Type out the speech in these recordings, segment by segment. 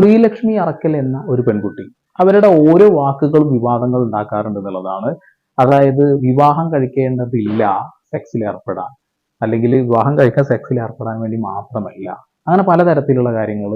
ശ്രീലക്ഷ്മി അറക്കൽ എന്ന ഒരു പെൺകുട്ടി അവരുടെ ഓരോ വാക്കുകളും വിവാദങ്ങൾ ഉണ്ടാക്കാറുണ്ട് എന്നുള്ളതാണ്. അതായത് വിവാഹം കഴിക്കേണ്ടതില്ല സെക്സിൽ ഏർപ്പെടാൻ. അല്ലെങ്കിൽ വിവാഹം കഴിക്കാൻ സെക്സിൽ ഏർപ്പെടാൻ വേണ്ടി മാത്രമല്ല. അങ്ങനെ പലതരത്തിലുള്ള കാര്യങ്ങൾ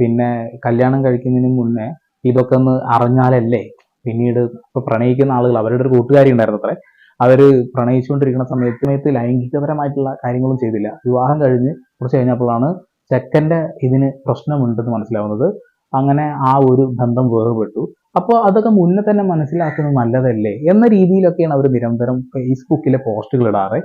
പിന്നെ കല്യാണം കഴിക്കുന്നതിന് മുന്നേ ഇതൊക്കെ ഒന്ന് അറിഞ്ഞാലല്ലേ പിന്നീട് ഇപ്പൊ പ്രണയിക്കുന്ന ആളുകൾ അവരുടെ ഒരു കൂട്ടുകാരി ഉണ്ടായിരുന്നു അത്രേ അവർ പ്രണയിച്ചുകൊണ്ടിരിക്കുന്ന സമയത്ത് ലൈംഗികപരമായിട്ടുള്ള കാര്യങ്ങളും ചെയ്തില്ല. വിവാഹം കഴിഞ്ഞ് കുറച്ച് കഴിഞ്ഞപ്പോഴാണ് ചെക്കന്റെ ഇതിന് പ്രശ്നമുണ്ടെന്ന് മനസ്സിലാവുന്നത് അങ്ങനെ ആ ഒരു ബന്ധം വേർപെട്ടു. അപ്പോൾ അതൊക്കെ മുന്നേ തന്നെ മനസ്സിലാക്കുന്നത് നല്ലതല്ലേ എന്ന രീതിയിലൊക്കെയാണ് അവർ നിരന്തരം ഫേസ്ബുക്കിലെ പോസ്റ്റുകൾ ഇടാറ്.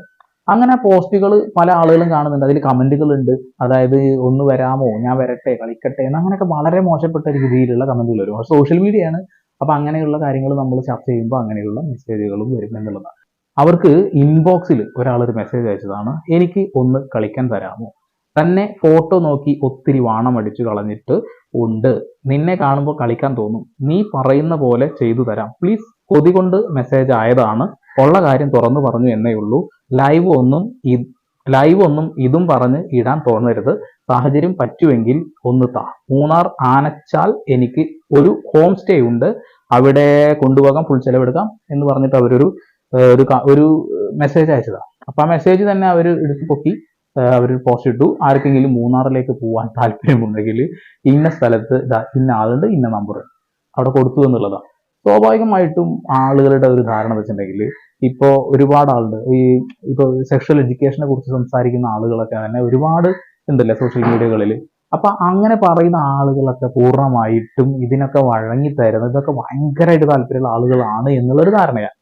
അങ്ങനെ പോസ്റ്റുകൾ പല ആളുകളും കാണുന്നുണ്ട്. അതിൽ കമന്റുകൾ ഉണ്ട് അതായത് ഒന്ന് വരാമോ ഞാൻ വരട്ടെ കളിക്കട്ടെ എന്ന് അങ്ങനെയൊക്കെ വളരെ മോശപ്പെട്ട രീതിയിലുള്ള കമന്റുകൾ വരും. സോഷ്യൽ മീഡിയയാണ്. അപ്പം അങ്ങനെയുള്ള കാര്യങ്ങൾ നമ്മൾ ചർച്ച ചെയ്യുമ്പോൾ അങ്ങനെയുള്ള മെസ്സേജുകളും വരും എന്നുള്ളതാണ്. അവർക്ക് ഇൻബോക്സിൽ ഒരാളൊരു ഒരു മെസ്സേജ് അയച്ചതാണ് എനിക്ക് ഒന്ന് കളിക്കാൻ തരാമോ? തന്നെ ഫോട്ടോ നോക്കി ഒത്തിരി വാണമടിച്ചു കളഞ്ഞിട്ട് ഉണ്ട്. നിന്നെ കാണുമ്പോൾ കളിക്കാൻ തോന്നും. നീ പറയുന്ന പോലെ ചെയ്തു തരാം. പ്ലീസ് കൊതി കൊണ്ട് മെസ്സേജ് ആയതാണ്. ഉള്ള കാര്യം തുറന്നു പറഞ്ഞു എന്നേ ഉള്ളൂ. ലൈവ് ഒന്നും ലൈവ് ഒന്നും ഇതും പറഞ്ഞ് ഇടാൻ തോന്നരുത്. സാഹചര്യം പറ്റുമെങ്കിൽ ഒന്ന് താ. മൂന്നാർ ആനച്ചാൽ എനിക്ക് ഒരു ഹോം സ്റ്റേ ഉണ്ട്. അവിടെ കൊണ്ടുപോകാം ഫുൾ ചെലവെടുക്കാം എന്ന് പറഞ്ഞിട്ട് അവരൊരു ഒരു ഒരു മെസ്സേജ് അയച്ചതാണ് അപ്പൊ ആ മെസ്സേജ് തന്നെ അവർ എടുത്ത് പൊക്കി അവർ പോസ്റ്റ് ഇട്ടു. ആർക്കെങ്കിലും മൂന്നാറിലേക്ക് പോകാൻ താല്പര്യമുണ്ടെങ്കിൽ ഇന്ന സ്ഥലത്ത് ഇന്ന ആളുണ്ട് ഇന്ന നമ്പർ അവിടെ കൊടുത്തു എന്നുള്ളതാണ് സ്വാഭാവികമായിട്ടും ആളുകളുടെ ഒരു ധാരണ വെച്ചിട്ടുണ്ടെങ്കിൽ ഇപ്പോൾ ഒരുപാട് ആളുണ്ട്. ഈ ഇപ്പോൾ സെക്ഷൽ എഡ്യൂക്കേഷനെ കുറിച്ച് സംസാരിക്കുന്ന ആളുകളൊക്കെ തന്നെ ഒരുപാട് ഉണ്ടല്ലേ സോഷ്യൽ മീഡിയകളിൽ അപ്പൊ അങ്ങനെ പറയുന്ന ആളുകളൊക്കെ പൂർണമായിട്ടും ഇതിനൊക്കെ വഴങ്ങി തരുന്നത് ഇതൊക്കെ ഭയങ്കരമായിട്ട് താല്പര്യമുള്ള ആളുകളാണ് എന്നുള്ളൊരു ധാരണയാണ്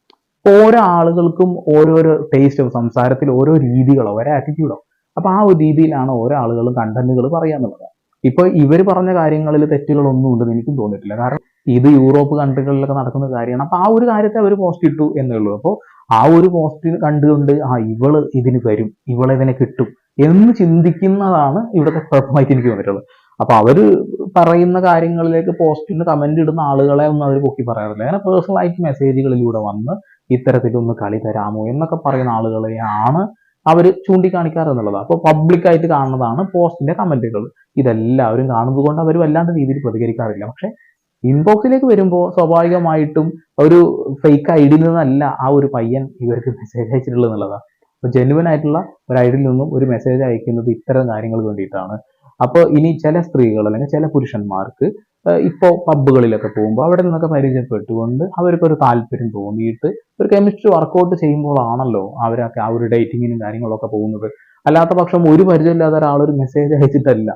ഓരോ ആളുകൾക്കും ഓരോരോ ടേസ്റ്റ് സംസാരത്തിൽ ഓരോ രീതികളോ ഓരോ ആറ്റിറ്റ്യൂഡോ അപ്പൊ ആ ഒരു രീതിയിലാണ് ഓരോ ആളുകളും കണ്ടന്റുകൾ പറയാന്നുള്ളത്. ഇപ്പൊ ഇവർ പറഞ്ഞ കാര്യങ്ങളിൽ തെറ്റുകളൊന്നും ഉണ്ടെന്ന് എനിക്കും തോന്നിയിട്ടില്ല. കാരണം ഇത് യൂറോപ്പ് കൺട്രികളിലൊക്കെ നടക്കുന്ന കാര്യമാണ്. അപ്പൊ ആ ഒരു കാര്യത്തെ അവർ പോസ്റ്റ് ഇട്ടു എന്നേ ഉള്ളൂ. അപ്പോൾ ആ ഒരു പോസ്റ്റ് കണ്ടുകൊണ്ട് ആ ഇവൾ ഇതിന് വരും. ഇവളെ കിട്ടും. എന്ന് ചിന്തിക്കുന്നതാണ് ഇവിടുത്തെ കുഴപ്പമായിട്ട് എനിക്ക് തോന്നിയിട്ടുള്ളത്. അപ്പൊ അവർ പറയുന്ന കാര്യങ്ങളിലേക്ക് പോസ്റ്റിന് കമന്റ് ഇടുന്ന ആളുകളെ ഒന്നും അവർ പൊക്കി പറയാറില്ല. അങ്ങനെ പേഴ്സണൽ ആയിട്ട് മെസ്സേജുകളിലൂടെ വന്ന് ഇത്തരത്തിലൊന്ന് കളി തരാമോ എന്നൊക്കെ പറയുന്ന ആളുകളെയാണ് അവർ ചൂണ്ടിക്കാണിക്കാറ് എന്നുള്ളത് അപ്പോൾ പബ്ലിക്കായിട്ട് കാണുന്നതാണ് പോസ്റ്റിന്റെ കമന്റുകൾ ഇതെല്ലാവരും കാണുന്നത് കൊണ്ട് അവർ വല്ലാണ്ട് രീതിയിൽ പ്രതികരിക്കാറില്ല. പക്ഷെ ഇൻബോക്സിലേക്ക് വരുമ്പോൾ സ്വാഭാവികമായിട്ടും ഒരു ഫേക്ക് ഐ ഡിയിൽ നിന്നല്ല ആ ഒരു പയ്യൻ ഇവർക്ക് മെസ്സേജ് അയച്ചിട്ടുള്ളത് എന്നുള്ളതാണ്. അപ്പോൾ ജെനുവൻ ആയിട്ടുള്ള ഒരു ഐഡിയിൽ നിന്നും ഒരു മെസ്സേജ് അയക്കുന്നത് ഇത്തരം കാര്യങ്ങൾക്ക് വേണ്ടിയിട്ടാണ്. അപ്പോൾ ഇനി ചില സ്ത്രീകൾ അല്ലെങ്കിൽ ചില പുരുഷന്മാർക്ക് ഇപ്പോൾ പബ്ബുകളിലൊക്കെ പോകുമ്പോൾ അവിടെ നിന്നൊക്കെ പരിചയപ്പെട്ടുകൊണ്ട് അവർക്കൊരു താല്പര്യം തോന്നിയിട്ട് ഒരു കെമിസ്ട്രി വർക്കൗട്ട് ചെയ്യുമ്പോഴാണല്ലോ അവരൊക്കെ ആ ഒരു ഡേറ്റിങ്ങിനും കാര്യങ്ങളൊക്കെ പോകുന്നത്. അല്ലാത്ത പക്ഷം ഒരു പരിചയമില്ലാത്ത ഒരാൾ ഒരു മെസ്സേജ് അയച്ചിട്ടല്ല.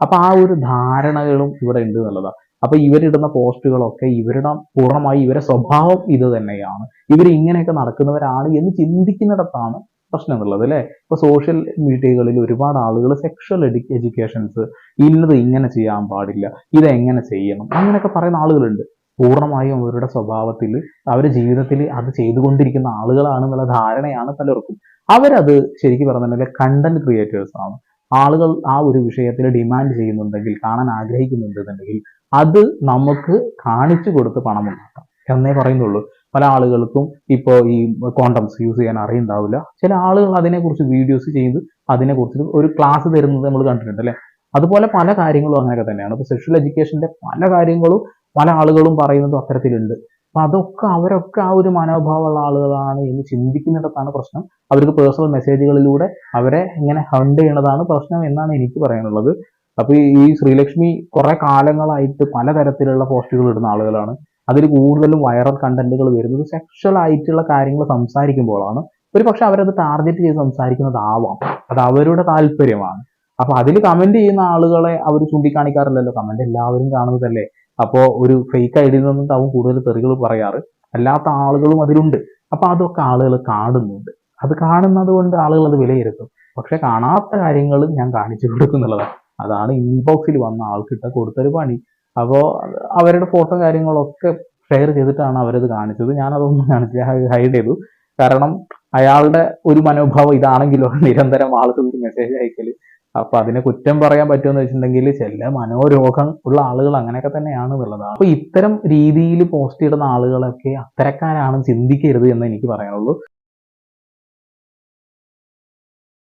അപ്പൊ ആ ഒരു ധാരണകളും ഇവിടെ ഉണ്ട് എന്നുള്ളതാണ് അപ്പൊ ഇവരിടുന്ന പോസ്റ്റുകളൊക്കെ ഇവരുടെ പൂർണമായി ഇവരുടെ സ്വഭാവം ഇത് തന്നെയാണ്. ഇവർ ഇങ്ങനെയൊക്കെ നടക്കുന്നവരാണ് എന്ന് ചിന്തിക്കുന്നിടത്താണ് പ്രശ്നമുള്ളത് അല്ലേ ഇപ്പൊ സോഷ്യൽ മീഡിയകളിൽ ഒരുപാട് ആളുകൾ സെക്ഷൽ എഡ്യൂക്കേഷൻസ് ഇന്നത് ഇങ്ങനെ ചെയ്യാൻ പാടില്ല ഇതെങ്ങനെ ചെയ്യണം അങ്ങനെയൊക്കെ പറയുന്ന ആളുകളുണ്ട്. പൂർണമായും അവരുടെ സ്വഭാവത്തിൽ അവരുടെ ജീവിതത്തിൽ അത് ചെയ്തുകൊണ്ടിരിക്കുന്ന ആളുകളാണ് എന്നുള്ള ധാരണയാണ് പലർക്കും. അവരത് ശരിക്കും പറഞ്ഞിട്ടുണ്ടെങ്കിൽ കണ്ടന്റ് ക്രിയേറ്റേഴ്സ് ആണ്. ആളുകൾ ആ ഒരു വിഷയത്തിൽ ഡിമാൻഡ് ചെയ്യുന്നുണ്ടെങ്കിൽ കാണാൻ ആഗ്രഹിക്കുന്നുണ്ടെന്നുണ്ടെങ്കിൽ അത് നമുക്ക് കാണിച്ചു കൊടുത്ത് പണം ഉണ്ടാക്കാം എന്നേ പറയുന്നുള്ളൂ. പല ആളുകൾക്കും ഇപ്പോൾ ഈ കോണ്ടംസ് യൂസ് ചെയ്യാൻ അറിയുണ്ടാവില്ല. ചില ആളുകൾ അതിനെക്കുറിച്ച് വീഡിയോസ് ചെയ്ത് അതിനെക്കുറിച്ച് ഒരു ക്ലാസ് തരുന്നത് നമ്മൾ കണ്ടിട്ടുണ്ട് അല്ലേ? അതുപോലെ പല കാര്യങ്ങളും അങ്ങനെയൊക്കെ തന്നെയാണ്. ഇപ്പോൾ സെക്ഷൽ എഡ്യൂക്കേഷന്റെ പല കാര്യങ്ങളും പല ആളുകളും പറയുന്നതും അത്തരത്തിലുണ്ട്. അപ്പം അതൊക്കെ അവരൊക്കെ ആ ഒരു മനോഭാവമുള്ള ആളുകളാണ് എന്ന് ചിന്തിക്കുന്നിടത്താണ് പ്രശ്നം. അവർക്ക് പേഴ്സണൽ മെസ്സേജുകളിലൂടെ അവരെ ഇങ്ങനെ ഹണ്ട് ചെയ്യണതാണ് പ്രശ്നം എന്നാണ് എനിക്ക് പറയാനുള്ളത്. അപ്പൊ ഈ ശ്രീലക്ഷ്മി കുറെ കാലങ്ങളായിട്ട് പലതരത്തിലുള്ള പോസ്റ്റുകൾ ഇടുന്ന ആളുകളാണ്. അതിൽ കൂടുതലും വൈറൽ കണ്ടന്റുകൾ വരുന്നത് സെക്ഷൽ ആയിട്ടുള്ള കാര്യങ്ങൾ സംസാരിക്കുമ്പോഴാണ്. ഒരു പക്ഷെ അവരത് ടാർഗറ്റ് ചെയ്ത് സംസാരിക്കുന്നതാവാം. അത് അവരുടെ താല്പര്യമാണ്. അപ്പൊ അതിൽ കമന്റ് ചെയ്യുന്ന ആളുകളെ അവർ ചൂണ്ടിക്കാണിക്കാറില്ലല്ലോ. കമന്റ് എല്ലാവരും കാണുന്നതല്ലേ. അപ്പോ ഒരു ഫേക്ക് ഐഡിയിൽ നിന്നും അവൻ കൂടുതൽ തെറികൾ പറയാറ് അല്ലാത്ത ആളുകളും അതിലുണ്ട്. അപ്പൊ അതൊക്കെ ആളുകൾ കാണുന്നുണ്ട്. അത് കാണുന്നത് കൊണ്ട് ആളുകൾ അത് വിലയിരുത്തും. പക്ഷെ കാണാത്ത കാര്യങ്ങൾ ഞാൻ കാണിച്ചു കൊടുക്കുന്നുള്ളതാണ്. അതാണ് ഇൻബോക്സിൽ വന്ന ആൾക്കിട്ട കൊടുത്തൊരു പണി. അപ്പോൾ അവരുടെ ഫോട്ടോ കാര്യങ്ങളൊക്കെ ഷെയർ ചെയ്തിട്ടാണ് അവരത് കാണിച്ചത്. ഞാനതൊന്നും കാണിച്ചില്ല. ഹൈഡ് ചെയ്തു. കാരണം അയാളുടെ ഒരു മനോഭാവം ഇതാണെങ്കിലോ നിരന്തരം ആളുകൾക്ക് മെസ്സേജ് അയക്കൽ അപ്പൊ അതിനെ കുറ്റം പറയാൻ പറ്റുമെന്ന് വെച്ചിട്ടുണ്ടെങ്കിൽ ചില മനോരോഗം ഉള്ള ആളുകൾ അങ്ങനെയൊക്കെ തന്നെയാണ് എന്നുള്ളതാണ്. അപ്പൊ ഇത്തരം രീതിയിൽ പോസ്റ്റ് ഇടുന്ന ആളുകളൊക്കെ അത്തരക്കാരാണ് ചിന്തിക്കരുത് എന്ന് എനിക്ക് പറയാനുള്ളൂ.